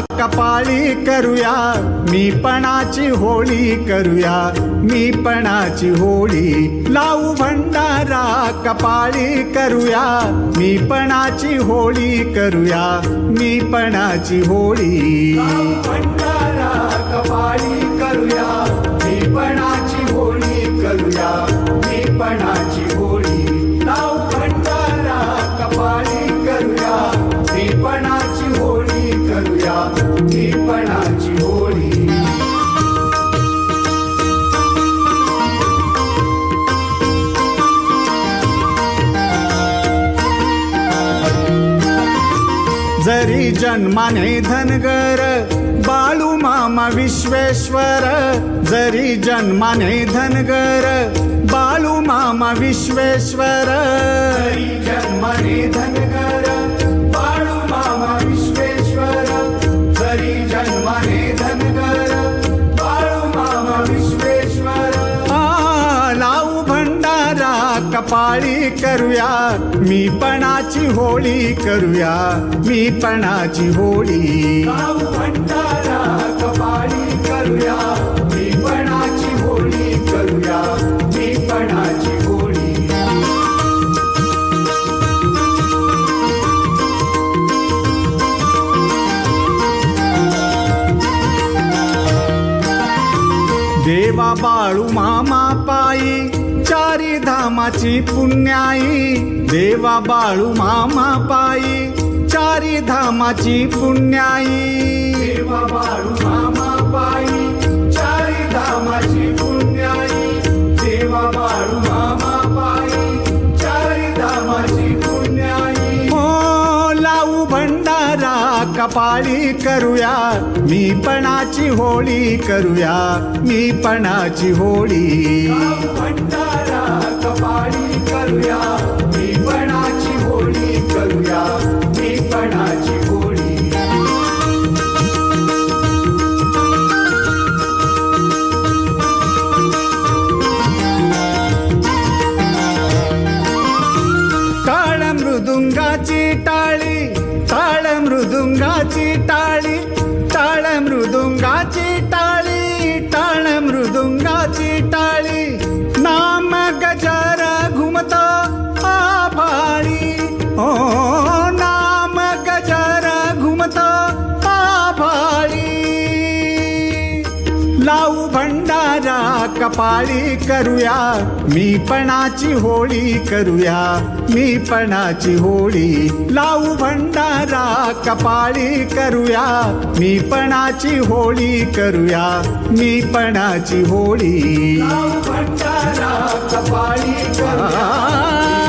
कपाळी करूया मी पणाची होळी करूया मी पणाची होळी. लावू भंडारा कपाळी करूया मी पणाची होळी करूया मी पणाची होळी. भंडारा कपाळी करूया. जरी जन्माने धनगर बाळू मामा विश्वेश्वर जरी जन्माने धनगर बाळू मामा विश्वेश्वर जन्माने धनगर. कपाळी करूया. मी पणाची होळी करूया. मी पणाची होळी. कपाळी करूया. मी पणाची होळी करूया. मी पणाची होळी. देवा बाळू मामा पायी. चारी धामाची पुण्याई देवा बाळू मामा पायी. चारी धामाची पुण्याई देवा बाळू मामा पायी. कपाळी करूया. मी पणाची होळी करूया. मी पणाची होळी. भंडारा कपाळी करूया. मी पणाची होळी करूया. मी पणाची होळी. टाळ मृदुंगाची टाळी. ताळ मृदुंगाची टाळी ताळ मृदुंगाची टाळी टाळ मृदुंगाची टाळी. नाम गजर घुमत आभाळी. ओ नाम गजर घुमत आभाळी. लाऊ कपाळी करूया. मी पणाची होळी करूया. मी पणाची होळी. लावू भंडारा कपाळी करूया. मी पणाची होळी करूया. मी पणाची होळी. भंडारा कपाळी करूया.